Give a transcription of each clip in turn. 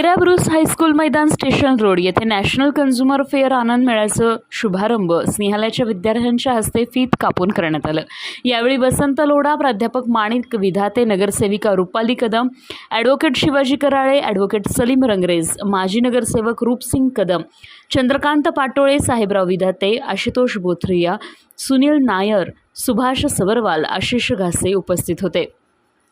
तेरा Bruce high school मैदान station road येथे नॅशनल कन्झ्युमर फेअर आनंद मेळ्याचं शुभारंभ स्नेहालयाच्या विद्यार्थ्यांच्या हस्ते फीत कापून करण्यात आलं. यावेळी वसंत लोढा प्राध्यापक माणिक विधाते नगरसेविका रुपाली कदम ॲडव्होकेट शिवाजी कराळे ॲडव्होकेट सलीम रंगरेज माजी नगरसेवक रूपसिंग कदम चंद्रकांत पाटोळे साहेबराव विधाते आशुतोष बोथरिया सुनील नायर सुभाष सवरवाल आशिष घासे उपस्थित होते.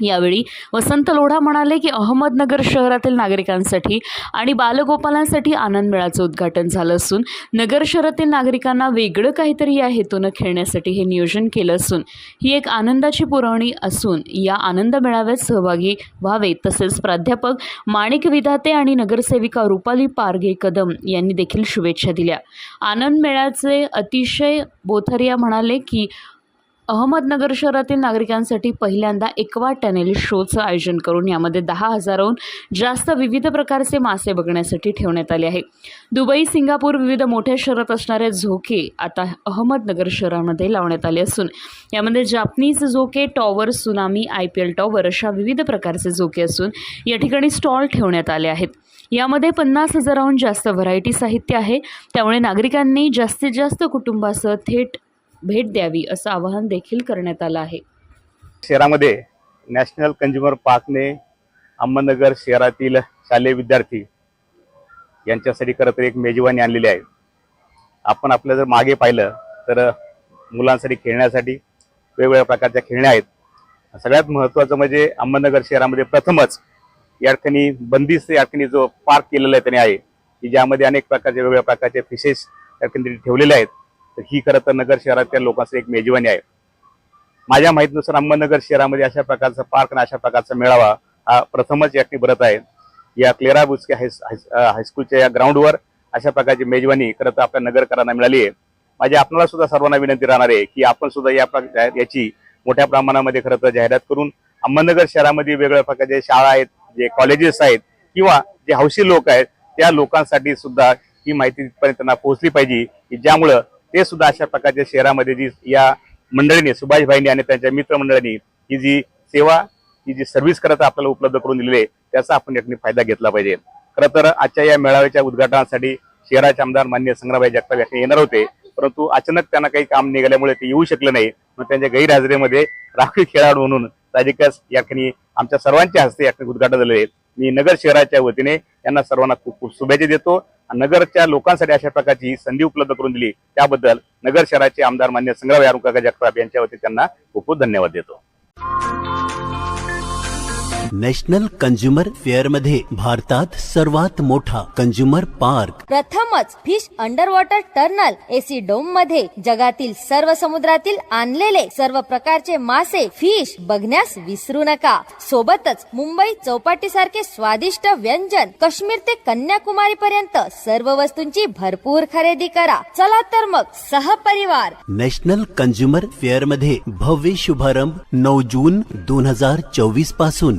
यावेळी वसंत लोढा म्हणाले की अहमदनगर शहरातील नागरिकांसाठी आणि बालगोपालांसाठी आनंद मेळाचं उद्घाटन झालं असून नगर शहरातील नागरिकांना वेगळं काहीतरी या हेतूनं खेळण्यासाठी हे नियोजन केलं असून ही एक आनंदाची पुरवणी असून या आनंद मेळाव्यात सहभागी व्हावे तसेच प्राध्यापक माणिक विधाते आणि नगरसेविका रुपाली पारगे कदम यांनी देखील शुभेच्छा दिल्या. आनंद मेळ्याचे अतिशय बोथरिया म्हणाले की अहमदनगर शहरातील नागरिकांसाठी पहिल्यांदा एक्वा टनेल शोचं आयोजन करून यामध्ये दहा हजाराहून जास्त विविध प्रकारचे मासे बघण्यासाठी ठेवण्यात आले आहे. दुबई सिंगापूर विविध मोठ्या शहरात असणारे झोके आता अहमदनगर शहरामध्ये लावण्यात आले असून यामध्ये जापनीज झोके tower tsunami I P L tower अशा विविध प्रकारचे झोके असून या ठिकाणी स्टॉल ठेवण्यात आले आहेत. यामध्ये पन्नास हजाराहून जास्त व्हरायटी साहित्य आहे. त्यामुळे नागरिकांनी जास्तीत जास्त कुटुंबासह थेट भेट द्यावी असं आवाहन देखील करण्यात आलं आहे. शहरामध्ये नॅशनल कंझ्युमर पार्कने अहमदनगर शहरातील शालेय विद्यार्थी यांच्यासाठी खरं तर एक मेजवानी आणलेली आहे. आपण आपलं जर मागे पाहिलं तर मुलांसाठी खेळण्यासाठी वेगवेगळ्या प्रकारच्या खेळण्या आहेत. सगळ्यात महत्त्वाचं म्हणजे अहमदनगर शहरामध्ये प्रथमच या ठिकाणी बंदिस्त या ठिकाणी जो पार्क केलेला आहे त्याने आहे की ज्यामध्ये अनेक प्रकारचे वेगवेगळ्या प्रकारचे फिशेस या ठिकाणी ठेवलेले आहेत. तर ही खरं तर नगर शहरातल्या लोकांचं एक मेजवानी आहे. माझ्या माहितीनुसार अहमदनगर शहरामध्ये अशा प्रकारचा पार्क आणि अशा प्रकारचा मेळावा हा प्रथमच या ठिकाणी भरत आहे. या क्लेरा बुस्के हाय हायस्कूलच्या या ग्राउंडवर अशा प्रकारची मेजवानी खरं तर आपल्या नगरकरांना मिळाली आहे. माझी आपल्याला सुद्धा सर्वांना विनंती राहणार आहे की आपण सुद्धा या याची मोठ्या प्रमाणामध्ये खरं तर जाहिरात करून अहमदनगर शहरामध्ये वेगवेगळ्या प्रकारचे शाळा आहेत जे कॉलेजेस आहेत किंवा जे हौशी लोक आहेत त्या लोकांसाठी सुद्धा ही माहिती तिथपर्यंत त्यांना पोहोचली पाहिजे की ज्यामुळं ते सुद्धा अशा प्रकारच्या शहरामध्ये जी या मंडळीने सुभाषभाईंनी आणि त्यांच्या मित्रमंडळांनी ही जी सेवा ही जी सर्व्हिस करत आपल्याला उपलब्ध करून दिलेली आहे त्याचा आपण या फायदा घेतला पाहिजे. खरं तर आजच्या या मेळाव्याच्या उद्घाटनासाठी शहराचे आमदार मान्य संग्रामभाई जगताप या येणार होते परंतु अचानक त्यांना काही काम निघाल्यामुळे ते येऊ शकले नाही. मग त्यांच्या गैरहजेरीमध्ये राखीव खेळाडू म्हणून साहजिकच या आमच्या सर्वांच्या हस्ते या उद्घाटन झालेले मी नगर शहराच्या वतीने यांना सर्वांना खूप खूप शुभेच्छा देतो. नगरच्या लोकांसाठी अशा प्रकारची ही संधी उपलब्ध करून दिली. त्याबद्दल नगर शहराचे आमदार मान्य संग्राम यारुका जगताप यांच्या वतीने त्यांना खूप खूप धन्यवाद देतो. नॅशनल कंझ्युमर फेअरमध्ये भारतात सर्वात मोठा कंझ्युमर पार्क. प्रथमच fish under water tunnel AC डोममध्ये जगातील सर्व समुद्रातील आणलेले सर्व प्रकारचे मासे फिश बघण्यास विसरू नका. सोबतच मुंबई चौपाटी सारखे स्वादिष्ट व्यंजन काश्मीर ते कन्याकुमारी पर्यंत सर्व वस्तूंची भरपूर खरेदी करा. चला तर मग सहपरिवार. नॅशनल कंझ्युमर फेअरमध्ये भव्य शुभारंभ नऊ जून दोन हजार चोवीसपासून.